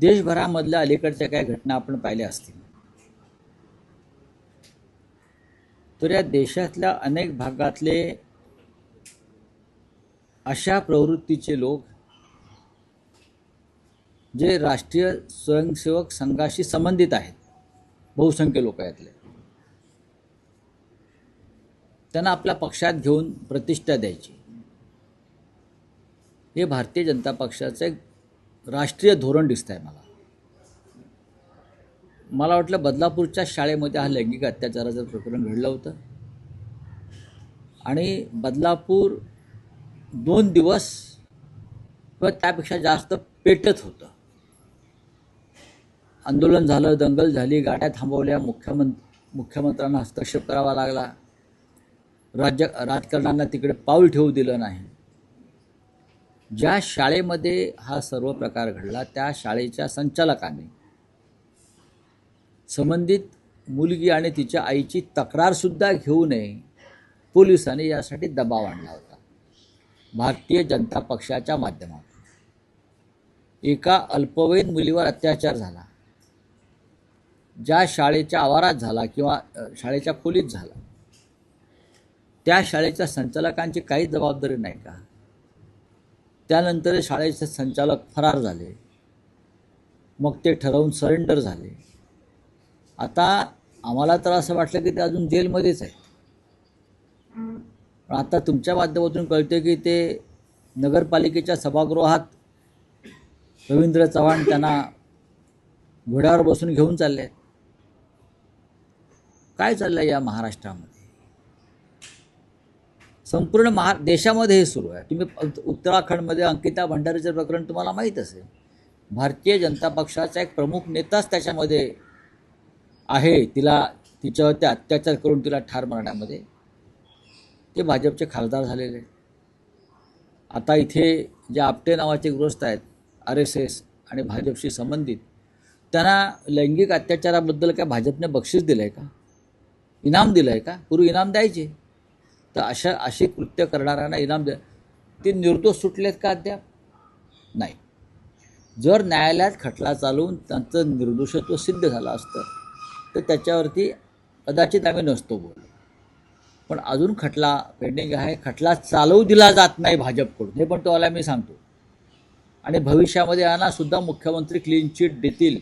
देशभरामधल्या अलीकडच्या काही घटना आपण पाहिल्या असतील. तर या देशातल्या अनेक भागातले अशा प्रवृत्तीचे लोक जे राष्ट्रीय स्वयंसेवक संघाशी संबंधित आहेत बहुसंख्य लोक यातले. त्यांना आपल्या पक्षात घेऊन प्रतिष्ठा द्यायची. हे भारतीय जनता पक्षाचं एक राष्ट्रीय धोरण दिसत आहे मला. मला वाटलं बदलापूरच्या शाळेमध्ये हा लैंगिक अत्याचाराचं प्रकरण घडलं होतं. आणि बदलापूर दोन दिवस किंवा त्यापेक्षा जास्त पेटत होतं. आंदोलन झालं दंगल झाली गाड्या थांबवल्या मुख्यमंत्र मुख्यमंत्र्यांना हस्तक्षेप करावा लागला. राज्य राजकारणांना तिकडे पाऊल ठेवू दिलं नाही. ज्या शाळेमध्ये हा सर्व प्रकार घडला त्या शाळेच्या संचालकाने संबंधित मुलगी आणि तिच्या आईची तक्रारसुद्धा घेऊ नये पोलिसांनी यासाठी दबाव आणला होता. भारतीय जनता पक्षाच्या माध्यमातून. एका अल्पवयीन मुलीवर अत्याचार झाला. ज्या शाळेच्या आवारात झाला किंवा शाळेच्या खोलीत झाला. त्या शाळेच्या संचालकांची काही जबाबदारी नाही का? त्यानंतर शाळेचे संचालक फरार झाले. मग ते ठरवून सरेंडर झाले. आता आम्हाला तर असं वाटलं की ते अजून जेलमध्येच आहेत. पण आता तुमच्या माध्यमातून कळते की ते नगरपालिकेच्या सभागृहात रवींद्र चव्हाण त्यांना घोड्यावर बसून घेऊन चालले आहेत. काय आहे या महाराष्ट्रामध्ये? संपूर्ण महा देशामध्ये हे सुरू आहे. तुम्ही उत्तराखंडमध्ये अंकिता भंडारीचं प्रकरण तुम्हाला माहीत असेल. भारतीय जनता पक्षाचा एक प्रमुख नेताच त्याच्यामध्ये आहे. तिला तिच्यावरती अत्याचार करून तिला ठार मारण्यामध्ये. ते भाजपचे खासदार झालेले आहेत. आता इथे जे आपटे नावाचे गृहस्थ आहेत आर एस एस आणि भाजपशी संबंधित त्यांना लैंगिक अत्याचाराबद्दल काय भाजपने बक्षीस दिलं आहे का? इनाम दिलं आहे का? पूर्वी इनाम द्यायचे. तर अशा अशी कृत्य करणाऱ्यांना इनाम द्या. ते निर्दोष सुटलेत का अद्याप? नाही. जर न्यायालयात खटला चालवून त्यांचं निर्दोषत्व सिद्ध झालं असतं तर त्याच्यावरती कदाचित आम्ही नसतो बोललो. पण अजून खटला पेंडिंग आहे. खटला चालवू दिला जात नाही भाजपकडून. हे पण तुम्हाला मी सांगतो. आणि भविष्यामध्ये यांना सुद्धा मुख्यमंत्री क्लीन चिट देतील.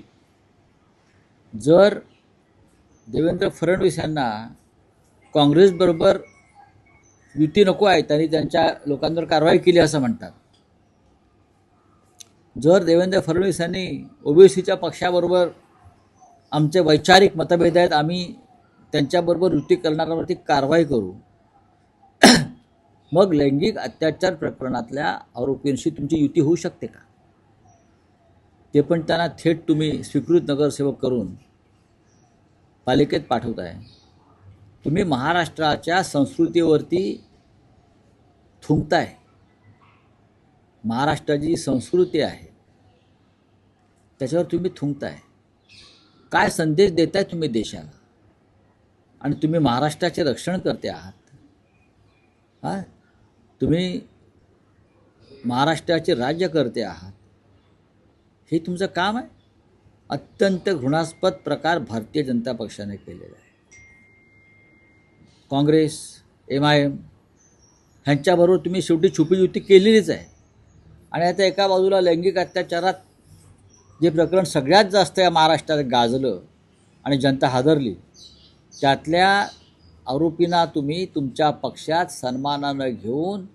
जर देवेंद्र फडणवीस यांना काँग्रेसबरोबर युती नको आहे त्यांनी त्यांच्या लोकांवर कारवाई केली असं म्हणतात. जर देवेंद्र फडणवीस यांनी ओबीसीच्या पक्षाबरोबर आमचे वैचारिक मतभेद आहेत आम्ही त्यांच्याबरोबर युती करणाऱ्यावरती कारवाई करू. मग लैंगिक अत्याचार प्रकरणातल्या आरोपींशी तुमची युती होऊ शकते का? ते पण त्यांना थेट तुम्ही स्वीकृत नगरसेवक करून पालिकेत पाठवताय. तुम्ही महाराष्ट्राच्या संस्कृतीवरती थुंकताय. महाराष्ट्राची जी संस्कृती आहे त्याच्यावर तुम्ही थुंकताय. काय संदेश देताय तुम्ही देशाला? आणि तुम्ही महाराष्ट्राचे रक्षण करते आहात. हां? तुम्ही महाराष्ट्राचे राज्य करते आहात. हे तुमचं काम आहे? अत्यंत घृणास्पद प्रकार भारतीय जनता पक्षाने केलेला आहे. काँग्रेस एम आय एम ह्यांच्याबरोबर तुम्ही शेवटी छुपी युती केलेलीच आहे. आणि आता एका बाजूला लैंगिक अत्याचारात जे प्रकरण सगळ्यात जास्त या महाराष्ट्रात गाजलं आणि जनता हादरली त्यातल्या आरोपींना तुम्ही तुमच्या पक्षात सन्मानानं घेऊन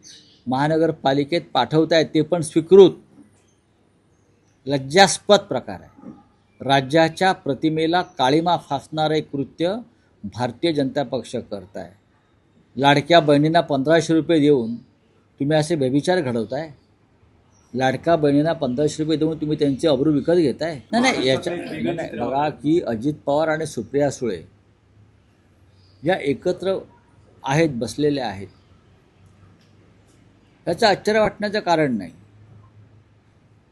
महानगरपालिकेत पाठवताय ते पण स्वीकृत. लज्जास्पद प्रकार आहे. राज्याच्या प्रतिमेला काळीमा फासणारे कृत्य भारतीय जनता पक्ष करताय. लाडक्या बहिणींना पंधराशे रुपये देऊन तुम्ही असे व्यभिचार घडवताय? लाडक्या बहिणींना पंधराशे रुपये देऊन तुम्ही त्यांचे अब्रू विकत घेताय? नाही नाही याच्या नाही, नाही, बघा की अजित पवार आणि सुप्रिया सुळे या एकत्र आहेत बसलेल्या आहेत. याचं आश्चर्य वाटण्याचं कारण नाही.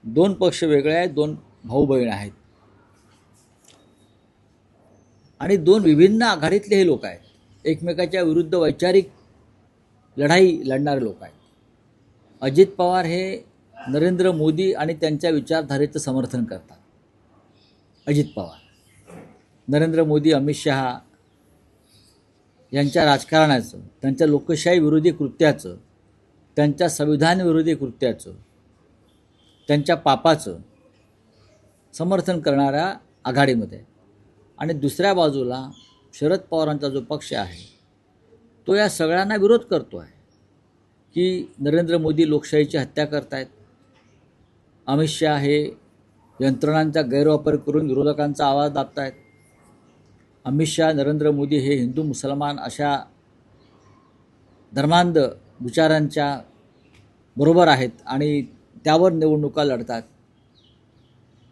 दोन पक्ष वेगळे आहेत दोन भाऊ बहीण आहेत. आणि दोन विभिन्न आघाडीतले हे लोक आहेत. एकमेकाच्या विरुद्ध वैचारिक लढाई लढणारे लोक आहेत. अजित पवार हे नरेंद्र मोदी आणि त्यांच्या विचारधारेचं समर्थन करतात. अजित पवार. नरेंद्र मोदी अमित शहा यांच्या राजकारणाचं त्यांच्या लोकशाही विरोधी कृत्याचं त्यांच्या संविधान विरोधी कृत्याचं त्यांच्या पापाचं समर्थन करणाऱ्या आघाडीमध्ये आहे. आणि दुसऱ्या बाजूला शरद पवारांचा जो पक्ष आहे तो या सगळ्यांना विरोध करतो आहे की नरेंद्र मोदी लोकशाहीची हत्या करतायत. अमित शहा हे यंत्रणांचा गैरवापर करून विरोधकांचा आवाज दाबतायत. अमित शहा नरेंद्र मोदी हे हिंदू मुसलमान अशा धर्मांध विचारांच्या बरोबर आहेत आणि त्यावर निवडणुका लढतात.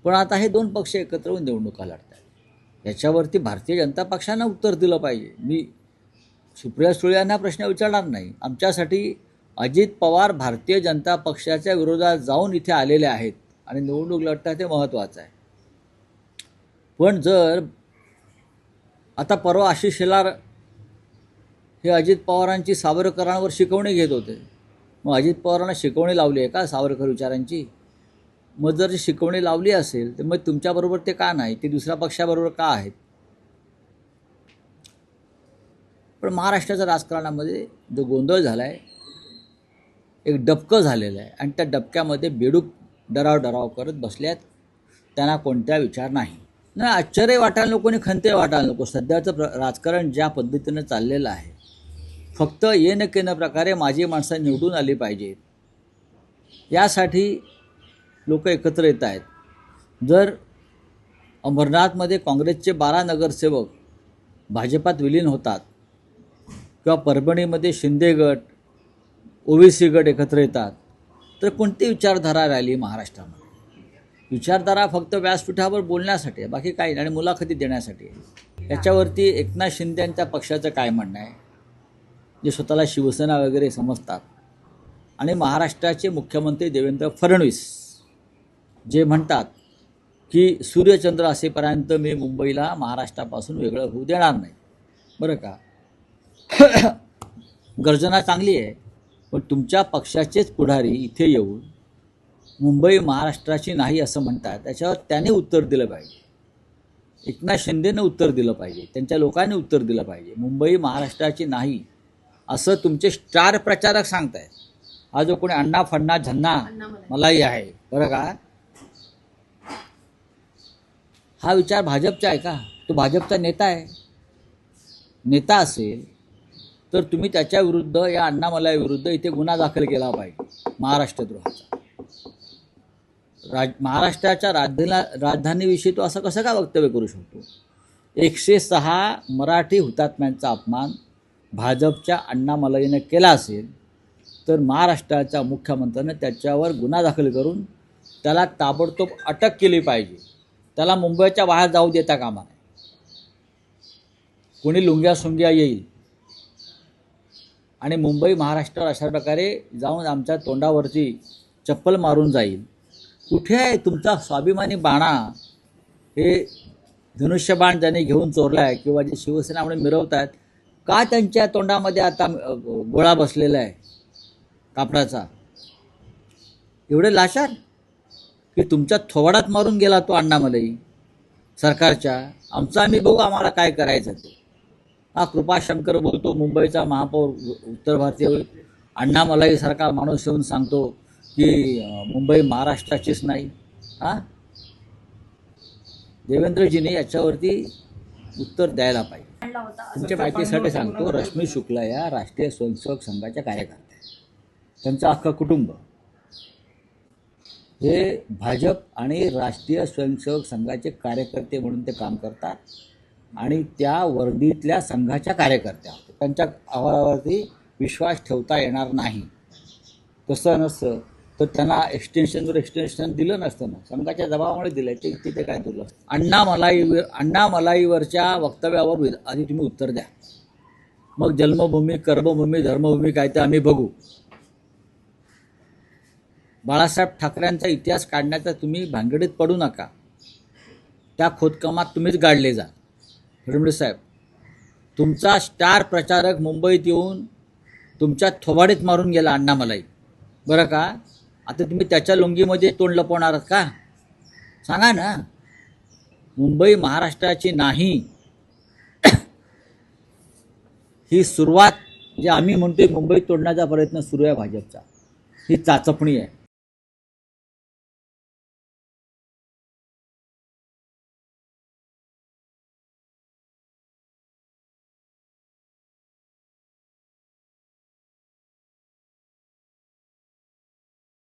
पण आता हे दोन पक्ष एकत्र होऊन निवडणुका लढतात. याच्यावरती भारतीय जनता पक्षानं उत्तर दिलं पाहिजे. मी सुप्रिया सुळे यांना प्रश्न विचारणार नाही. आमच्यासाठी अजित पवार भारतीय जनता पक्षाच्या विरोधात जाऊन इथे आलेले आहेत आणि निवडणूक लढता हे महत्त्वाचं आहे. पण जर आता परवा आशिष शेलार हे अजित पवारांची सावरकरांवर शिकवणी घेत होते. मग अजित पवारांना शिकवणी लावली आहे का सावरकर विचारांची? मग जर शिकवणी लावली असेल तर मग तुमच्याबरोबर ते का नाही? ते दुसऱ्या पक्षाबरोबर का आहेत? पण महाराष्ट्राच्या राजकारणामध्ये जो गोंधळ झाला आहे एक डबकं झालेलं आहे. आणि त्या डबक्यामध्ये बेडूक डराव डराव करत बसल्यात. त्यांना कोणता विचार नाही. नाही आश्चर्य वाटायला नको आणि खंते वाटायला नको. सध्याचं प्र राजकारण ज्या पद्धतीनं चाललेलं आहे फक्त ये न केन प्रकारे माझी माणसं निवडून आली पाहिजेत. यासाठी लोक एकत्र येत आहेत. जर अमरनाथमध्ये काँग्रेसचे बारा नगरसेवक भाजपात विलीन होतात किंवा परभणीमध्ये शिंदे गट ओबीसी गट एकत्र येतात तर कोणती विचारधारा राहिली महाराष्ट्रामध्ये? विचारधारा फक्त व्यासपीठावर बोलण्यासाठी बाकी काही आणि मुलाखती देण्यासाठी याच्यावरती एकनाथ शिंदे यांच्या पक्षाचं काय म्हणणं आहे? जे स्वतःला शिवसेना वगैरे समजतात. आणि महाराष्ट्राचे मुख्यमंत्री देवेंद्र फडणवीस जे म्हणतात की सूर्यचंद्र असेपर्यंत मी मुंबईला महाराष्ट्रापासून वेगळं होऊ देणार नाही. बरं का? गर्जना चांगली आहे पण तुमच्या पक्षाचेच पुढारी इथे येऊन मुंबई महाराष्ट्राची नाही असं म्हणतात त्याच्यावर त्याने उत्तर दिलं पाहिजे. एकनाथ शिंदेनं उत्तर दिलं पाहिजे त्यांच्या लोकांनी उत्तर दिलं पाहिजे. मुंबई महाराष्ट्राची नाही असं तुमचे स्टार प्रचारक सांगतायत. हा जो कोणी अण्णा फण्णा झन्ना मलाही आहे बरं का? हा विचार भाजपचा आहे का? तो भाजपचा नेता आहे. नेता असेल तर तुम्ही त्याच्या विरुद्ध या अण्णामलाई विरुद्ध इथे गुन्हा दाखल केला पाहिजे महाराष्ट्रद्रोहाचा राज महाराष्ट्राच्या राजधानीला राजधानीविषयी तो असं कसं का वक्तव्य करू शकतो? एकशे सहा मराठी हुतात्म्यांचा अपमान भाजपच्या अण्णामलाईनं केला असेल तर महाराष्ट्राच्या मुख्यमंत्र्यानं त्याच्यावर गुन्हा दाखल करून त्याला ताबडतोब अटक केली पाहिजे. त्याला मुंबईच्या बाहेर जाऊ देता कामा नाही कोणी लुंग्या सुंग्या येईल. आणि मुंबई महाराष्ट्र अशा प्रकारे जाऊन आमच्या तोंडावरती चप्पल मारून जाईल. कुठे आहे तुमचा स्वाभिमानी बाणा? हे धनुष्यबाण ज्याने घेऊन चोरला आहे किंवा जे शिवसेना म्हणून मिरवत आहेत का त्यांच्या तोंडामध्ये आता गोळा बसलेला आहे कापडाचा? एवढे लाचार? की तुमच्या थोबाडात मारून गेला तो अण्णामलई. सरकारच्या आमचा आम्ही बघू आम्हाला काय करायचं ते. हा कृपाशंकर बोलतो मुंबईचा महापौर उत्तर भारतीय अण्णामलाईसारखा माणूस येऊन सांगतो की मुंबई महाराष्ट्राचीच नाही. हां? देवेंद्रजीने याच्यावरती उत्तर द्यायला पाहिजे. तुमच्या माहितीसाठी सांगतो रश्मी शुक्ला या राष्ट्रीय स्वयंसेवक संघाच्या कार्यकर्त्या. त्यांचं अख्खं कुटुंब हे भाजप आणि राष्ट्रीय स्वयंसेवक संघाचे कार्यकर्ते म्हणून ते काम करतात आणि त्या वर्दीतल्या संघाच्या कार्यकर्त्या त्यांच्या अहवालावरती विश्वास ठेवता येणार नाही. तसं नसतं. तर त्यांना एक्सटेन्शनवर एक्सटेन्शन दिलं नसतं ना. संघाच्या दबावामुळे दिलं ते तिथे काय दिलं अण्णा मलाईवर अण्णा मलाईवरच्या वक्तव्यावर आधी तुम्ही उत्तर द्या. मग जन्मभूमी कर्मभूमी धर्मभूमी काय ते आम्ही बघू. बाळासाहेब ठाकरेंचा इतिहास काढण्याचा तुम्ही भानगडीत पडू नका. त्या खोदकामात तुम्हीच गाडले जा. फडणवीस साहेब तुमचा स्टार प्रचारक मुंबईत येऊन तुमच्या थोबाडीत मारून गेला अण्णामलाई. बरं का? आता तुम्ही त्याच्या लुंगीमध्ये तोंड लपवणार आहात का? सांगा ना. मुंबई महाराष्ट्राची नाही. ही सुरुवात जे आम्ही म्हणतोय मुंबई तोडण्याचा प्रयत्न सुरू आहे भाजपचा. ही चाचपणी आहे.